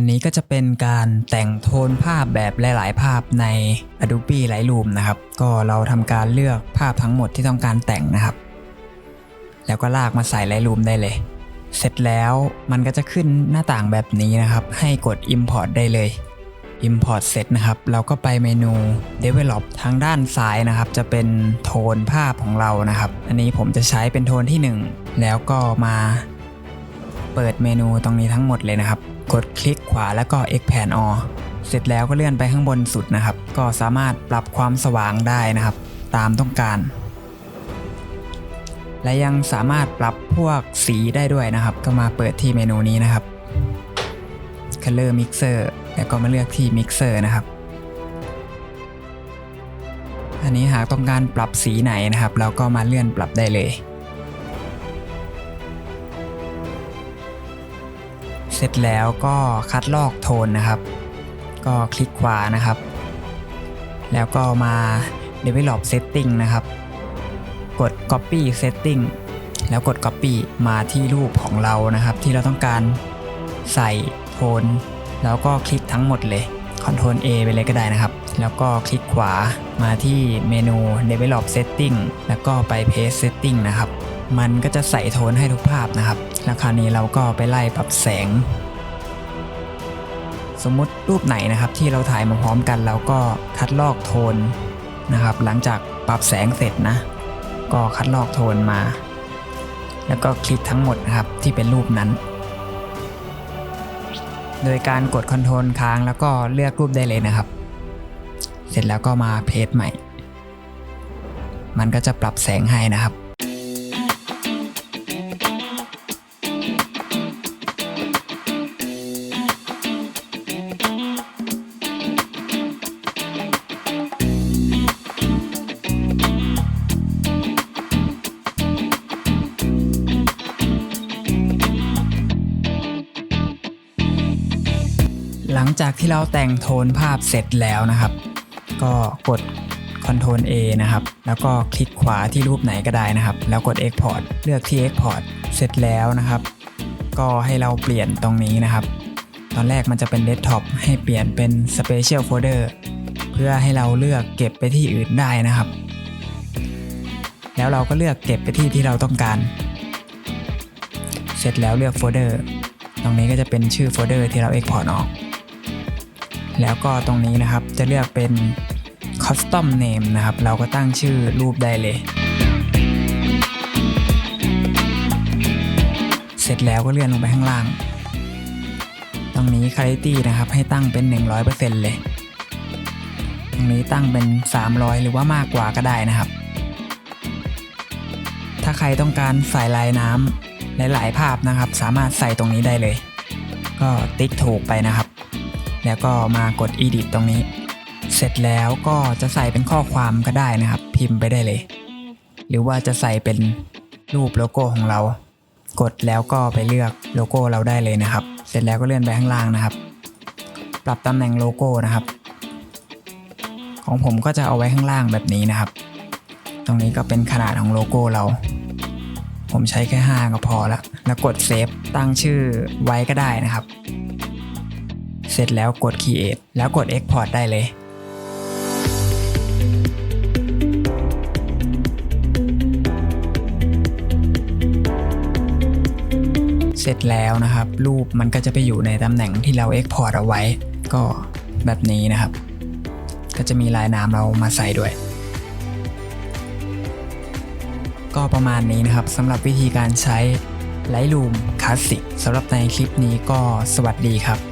นนี้ก็จะเป็นการแต่งโทนภาพแบบหลาย ๆ ภาพใน Adobe Lightroom นะครับ ก็เราทำการเลือกภาพทั้งหมดที่ต้องการแต่งนะครับ แล้วก็ลากมาใส่ Lightroom ได้เลย เสร็จแล้วมันก็จะขึ้นหน้าต่างแบบนี้นะครับ ให้กด Import ได้เลย Import เสร็จนะครับ เราก็ไปเมนู Develop ทางด้านซ้ายนะครับ จะเป็นโทนภาพของเรานะครับ อันนี้ผมจะใช้เป็นโทนที่ 1 แล้วก็มาเปิดเมนูตรงนี้ทั้งหมดเลยนะครับ กดคลิกขวาแล้วก็ Expand All เสร็จแล้วก็เลื่อนไปข้างบนสุดนะครับ ก็สามารถปรับความสว่างได้นะครับ ตามต้องการ และยังสามารถปรับพวกสีได้ด้วยนะครับ ก็มาเปิดที่เมนูนี้นะครับ Color Mixer แล้วก็มาเลือกที่ Mixer นะครับ อันนี้หากต้องการปรับสีไหนนะครับ เราก็มาเลื่อนปรับได้เลย เสร็จแล้วก็คัดลอกโทนนะครับ ก็คลิกขวานะครับ แล้วก็มา Develop Setting นะครับ กด Copy Setting แล้วกด Copy มาที่รูปของเรานะครับ ที่เราต้องการใส่โทน แล้วก็คลิกทั้งหมดเลย Ctrl A ไปเลยก็ได้นะครับ แล้วก็คลิกขวามาที่เมนู Develop Setting แล้วก็ไป Paste Setting นะครับ มันก็จะใส่โทนให้ทุกภาพนะครับ แล้วคราวนี้เราก็ไปไล่ปรับแสง สมมติรูปไหนนะครับที่เราถ่ายมาพร้อมกันเราก็คัดลอกโทนนะครับ หลังจากปรับแสงเสร็จนะ ก็คัดลอกโทนมา แล้วก็คลิกทั้งหมดนะครับที่เป็นรูปนั้น โดยการกดคอนโทรลค้างแล้วก็เลือกรูปได้เลยนะครับ เสร็จแล้วก็มาเพจใหม่ มันก็จะปรับแสงให้นะครับ หลังจากที่เราแต่งโทนภาพเสร็จแล้วนะครับ ก็กด Ctrl A นะครับ แล้วก็คลิกขวาที่รูปไหนก็ได้นะครับ แล้วกด Export เลือกที่ Export เสร็จแล้วนะครับ ก็ให้เราเปลี่ยนตรงนี้นะครับ ตอนแรกมันจะเป็น Desktop ให้เปลี่ยนเป็น Special Folder เพื่อให้เราเลือกเก็บไปที่อื่นได้นะครับ แล้วเราก็เลือกเก็บไปที่ที่เราต้องการ เสร็จแล้วเลือกโฟลเดอร์ ตรงนี้ก็จะเป็นชื่อโฟลเดอร์ที่เรา Export ออก แล้วก็ตรงนี้นะครับจะเลือกเป็น custom name นะครับ เราก็ตั้งชื่อรูปได้เลย เสร็จแล้วก็เลื่อนลงไปข้างล่าง ตรงนี้ quality นะครับ ให้ตั้งเป็น 100%เลย ตรงนี้ตั้งเป็น 300 หรือว่ามากกว่าก็ได้นะครับ ถ้าใครต้องการใส่ลายน้ำหลายๆภาพนะครับ สามารถใส่ตรงนี้ได้เลย ก็ติ๊กถูกไปนะครับ แล้วก็มากด edit ตรงนี้ เสร็จแล้วก็จะใส่เป็นข้อความก็ได้นะครับ พิมพ์ไปได้เลย หรือว่าจะใส่เป็นรูปโลโก้ของเรา กดแล้วก็ไปเลือกโลโก้เราได้เลยนะครับ เสร็จแล้วก็เลื่อนไปข้างล่างนะครับ ปรับตำแหน่งโลโก้นะครับ ของผมก็จะเอาไว้ข้างล่างแบบนี้นะครับ ตรงนี้ก็เป็นขนาดของโลโก้เรา ผมใช้แค่ 5 ก็พอละแล้วกดเซฟตั้งชื่อไว้ก็ได้นะครับ เสร็จแล้วกด Create แล้วกด Export ได้เลยเสร็จแล้วนะครับ รูปมันก็จะไปอยู่ในตำแหน่งที่เรา Export เอาไว้ ก็แบบนี้นะครับ ก็จะมีลายน้ำเรามาใส่ด้วย ก็ประมาณนี้นะครับสำหรับวิธีการใช้ Lightroom Classic สำหรับในคลิปนี้ก็สวัสดีครับ